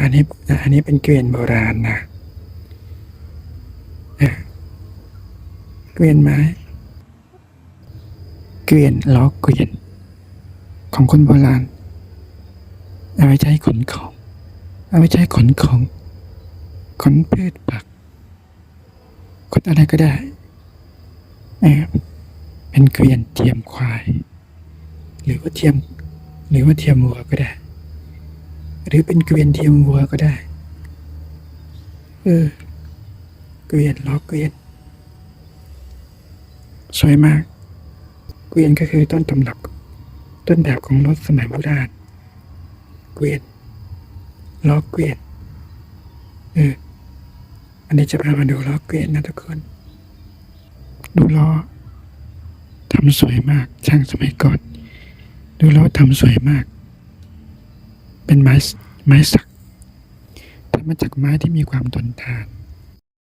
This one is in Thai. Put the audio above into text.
อันนี้อันนี้เป็นเกวียนโบราณนะเกวียนไม้ เกวียนล้อเกวียน ของคนโบราณ เอาไว้ใช้ขนของ เอาไว้ใช้ขนของ ขนพืชผัก ขนอะไรก็ได้ เป็นเกวียนเทียมควาย หรือว่าเทียม หรือว่าเทียมวัวก็ได้ หรือเป็นเกวียนเทียมวัวก็ได้ เออ เกวียนล้อเกวียน สวยมาก เกวียนก็คือต้นตำรับ ต้นแบบของรถสมัยโบราณ เกวียนล้อเกวียน เออ อันนี้จะพามาดูล้อเกวียนนะทุกคน ดูล้อทำสวยมาก ช่างสมัยก่อน ดูล้อทำสวยมาก เป็นไม้ไม้สักทำมาจากไม้ที่มีความทนทาน